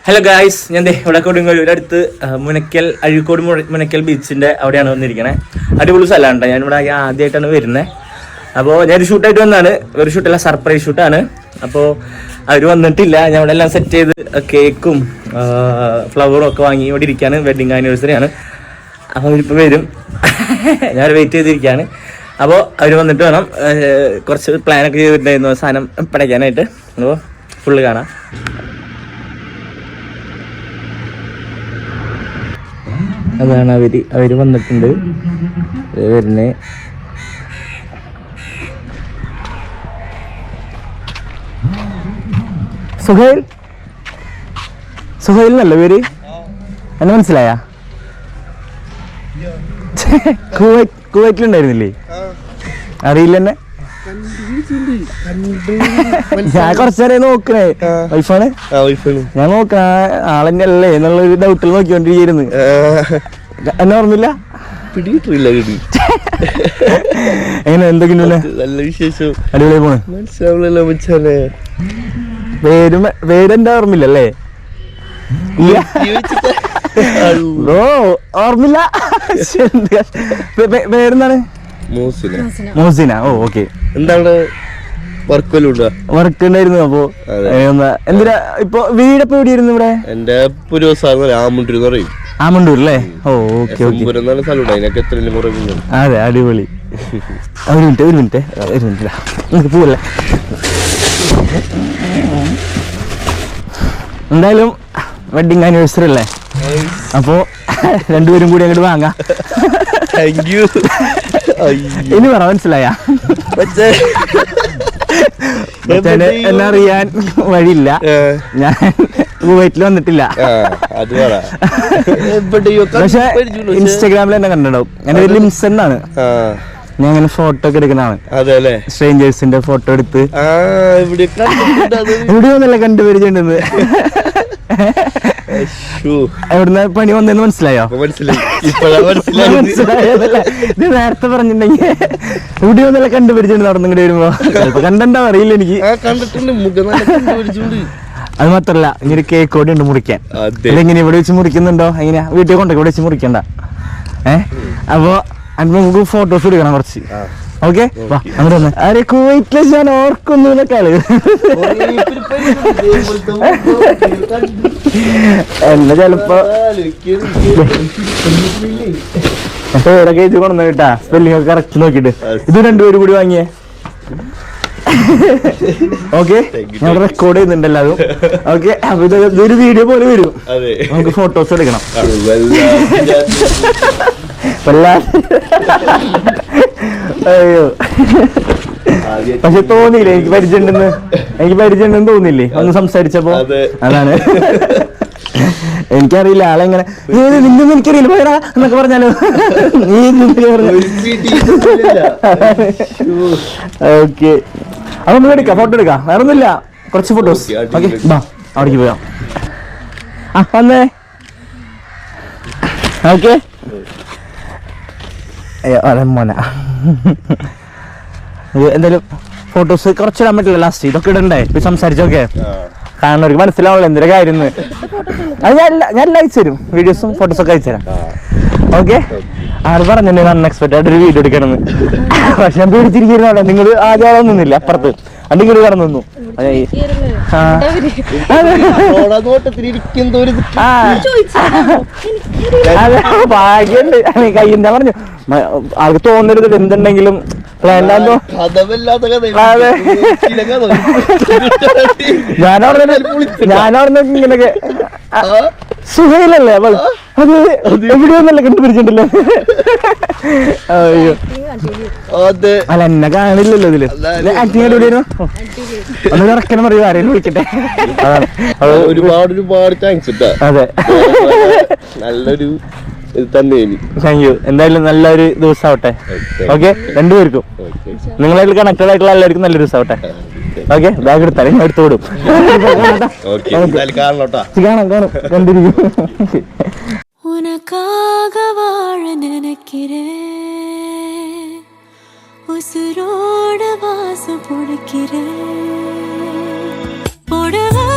Hello guys ഞാൻ ഇവിടെ കൊടുങ്ങല്ലൂർ അടുത്ത് മുനക്കൽ അഴീക്കോട് മുനക്കൽ ബീച്ചിന്റെ അവിടെയാണ് വന്നിരിക്കണേ. അടിപൊളി സ്ഥലമാണ് കേട്ടോ. ഇവിടെ ആദ്യമായിട്ടാണ് വരുന്നത് അപ്പോൾ ഞാൻ ഞാനൊരു ഷൂട്ടായിട്ട് വന്നാണ്. ഒരു ഷൂട്ടല്ല സർപ്രൈസ് ഷൂട്ടാണ്. അപ്പോൾ അവർ വന്നിട്ടില്ല. ഞാൻ ഇവിടെ എല്ലാം സെറ്റ് ചെയ്ത് കേക്കും ഫ്ലവറും ഒക്കെ വാങ്ങി ഇവിടെ ഇരിക്കുകയാണ് വെഡിങ് ആനിവേഴ്സറി ആണ്. അപ്പോൾ അവരിപ്പോൾ വരും. ഞാൻ വെയിറ്റ് ചെയ്തിരിക്കുകയാണ്. അപ്പോൾ അവർ വന്നിട്ട് വേണം കുറച്ച് പ്ലാനൊക്കെ ചെയ്തിട്ടുണ്ടായിരുന്നു. സാധനം പടയ്ക്കാനായിട്ട്. അപ്പോൾ ഫുള്ള് കാണാം. അതാണ് അവർ. അവർ വന്നിട്ടുണ്ട്. വരുന്നേ. സുഹൈൽ? സുഹൈൽ എന്നല്ല പേര്? എന്നെ മനസ്സിലായ? കുവൈറ്റ് കുവൈറ്റിലുണ്ടായിരുന്നില്ലേ? അറിയില്ല എന്നെ ഞാൻ കുറച്ചേരെ നോക്കണേ. വൈഫാണ്? ഞാൻ നോക്കണ ആളെന്നെ അല്ലേ എന്നുള്ള ഒരു ഡൗട്ടിൽ നോക്കിക്കൊണ്ടിരിക്കുന്നു എന്നെ ഓർമ്മില്ല പിടിയിട്ടില്ല കിടി എങ്ങനെ എന്തെങ്കിലും നല്ല വിശേഷം. അടിപൊളി പോണേ. മനസ്സിലാവില്ലല്ലോ മച്ചാനെ. പേര് പേരെന്റെ ഓർമ്മില്ലല്ലേ ഓർമ്മില്ല പേരെന്താണ്? മൂസിന് മോസിന ഓ ഓക്കെ. എന്താണ് വർക്ക് ഉണ്ടായിരുന്നു അപ്പോ. എന്തിനാ ഇപ്പൊ വീടപ്പോ എവിടെയായിരുന്നു ഇവിടെ? എന്റെ പുരോസാന്ന് ആമുണ്ടൂർ എന്ന് പറയും. ആമണ്ടൂർ അല്ലേ? ഓ ഓക്കെ അതെ അടിപൊളി. ഒരു മിനിറ്റ് ഒരു മിനിറ്റ്. ഒരു മിനിറ്റ്. നമുക്ക് പോവല്ലേ? എന്തായാലും വെഡിങ് ആനിവേഴ്സറി അല്ലേ? അപ്പോ രണ്ടുപേരും കൂടി അങ്ങോട്ട് വാങ്ങാം. താങ്ക് യു ഇനി പറ മനസ്സിലായ? എന്നാ അറിയാൻ വഴിയില്ല. ഞാൻ കുവൈറ്റിൽ വന്നിട്ടില്ല. പക്ഷെ ഇൻസ്റ്റാഗ്രാമിൽ എന്നെ കണ്ടിട്ടുണ്ടാവും. എന്റെ പേര് ലിംസൺ ആണ്. ഞാൻ അങ്ങനെ ഫോട്ടോ ഒക്കെ എടുക്കുന്നതാണ് സ്ട്രേഞ്ചേഴ്സിന്റെ ഫോട്ടോ എടുത്ത്. എവിടെയോ എവിടെയൊന്നല്ല കണ്ടുപരിചയുണ്ടെന്ന് എവിടുന്ന പണി വന്നെന്ന് മനസ്സിലായോ? മനസ്സിലായി. നേരത്തെ പറഞ്ഞിട്ടുണ്ടെങ്കിൽ ഇവിടെ ഒന്നല്ല കണ്ടുപിടിച്ചു നടന്നിങ്ങടെ വരുമ്പോ. ചിലപ്പോ അറിയില്ല എനിക്ക്. അത് മാത്രല്ല ഇനി ഒരു കേക്ക് കൂടി ഉണ്ട് മുറിക്കാൻ. ഇതെങ്ങനെ ഇവിടെ വെച്ച് മുറിക്കുന്നുണ്ടോ? എങ്ങനെയാ? വീട്ടിൽ കൊണ്ടൊക്കെ ഇവിടെ വെച്ച് മുറിക്കണ്ട. ഏഹ് അപ്പൊ അതിന് നമുക്ക് ഫോട്ടോസ് എടുക്കണം കുറച്ച്. ഓക്കെ അങ്ങനെ അരെ കുവൈറ്റിലെ ഞാൻ ഓർക്കുന്നു കളി എന്നെ ചെലപ്പോ ഇവിടെ എഴുതി കൊണ്ടു കേട്ടാ സ്പെല്ലിംഗ് ഒക്കെ കറക്റ്റ് നോക്കിട്ട് ഇത് രണ്ടുപേരും കൂടി വാങ്ങിയേ. ഓക്കെ ഞാൻ റെക്കോർഡ് ചെയ്യുന്നുണ്ടല്ലോ അതും ഓക്കെ അപ്പൊ ഇത് ഇതൊരു വീഡിയോ പോലെ വരും. അതെ. നമുക്ക് ഫോട്ടോസ് എടുക്കണം. അയ്യോ. പക്ഷെ തോന്നിയില്ലേ? എനിക്ക് പരിചയമുണ്ടെന്ന്. എനിക്ക് പരിചയമുണ്ടെന്ന് തോന്നിയില്ലേ? ഒന്ന് സംസാരിച്ചപ്പോ? അതെ. അതാണ്. എനിക്കറിയില്ല ആളെങ്ങനെ ഏത് നിന്നും എനിക്കറിയില്ല പോയടാ എന്നൊക്കെ പറഞ്ഞാലോ. നീ ഓക്കെ. അപ്പൊ നമ്മൾ എടുക്കാം ഫോട്ടോ എടുക്കാം. വേറെ ഒന്നുമില്ല കുറച്ച് ഫോട്ടോസ്. ഓക്കെ ബാ അവിടേക്ക് പോയാ. ആ വന്നേ. ഓക്കെ. അയ്യോ അതെ മോന. ഇത് എന്തായാലും ഫോട്ടോസ് കുറച്ചിടാൻ പറ്റില്ല ലാസ്റ്റ് ഇതൊക്കെ ഇടണ്ടേ? ഇപ്പൊ സംസാരിച്ചോക്കെ. കാണുന്നവർക്ക് മനസ്സിലാവുള്ളൂ എന്തൊരു കാര്യം. അത് ഞാൻ എല്ലാ- ഞാൻ അയച്ചു തരും. വീഡിയോസും ഫോട്ടോസും ഒക്കെ അയച്ചു തരാം. ഓക്കെ ആൾ പറഞ്ഞിട്ടുണ്ടെങ്കിൽ അൺഎക്സ്പെക്ടഡ് ആയിട്ട് ഒരു വീഡിയോ എടുക്കണമെന്ന്. പക്ഷെ ഞാൻ പേടിച്ചിരിക്കുന്നില്ല നിങ്ങൾ ആദ്യം നിന്നില്ല അപ്പുറത്ത്. ഇങ്ങോട്ട് കടന്നു നിന്നു. ഭാഗ്യണ്ട്. കയ്യിന്റെ പറഞ്ഞു ആൾക്ക് തോന്നരുത്. എന്തുണ്ടെങ്കിലും. ഞാനവിടെ ഞാനവിടെ ഇങ്ങനെയൊക്കെ സുഖയിലല്ലേ അവൾ? അത് എവിടെയൊന്നല്ലേ കണ്ടുപിടിച്ചിട്ടില്ല അയ്യോ. അല്ല എന്നെ കാണില്ലല്ലോ ഇതിൽ. ആക്ടിങ് അടിപൊളിയായിരുന്നു ഒന്ന് ഇറക്കണം പറയൂ ആരെയും വിളിക്കട്ടെ. ഒരുപാട് ഒരുപാട് താങ്ക്സ് അതെ. നല്ലൊരു താങ്ക് യു എന്തായാലും നല്ലൊരു ദിവസം ആവട്ടെ ഓക്കെ രണ്ടുപേർക്കും. നിങ്ങളായിട്ട് കണക്റ്റഡ് ആയിട്ടുള്ള എല്ലാവർക്കും നല്ലൊരു ദിവസം ആവട്ടെ ഓക്കെ ബാഗ് എടുത്താലേ ഞാൻ എടുത്തോടും കാണാം കാണാം. കണ്ടിരിക്കും. ഉനക്കാക വാഴ നനക്കിരേ உசுரோட வாசம் பிடிக்கிறேன். புடவை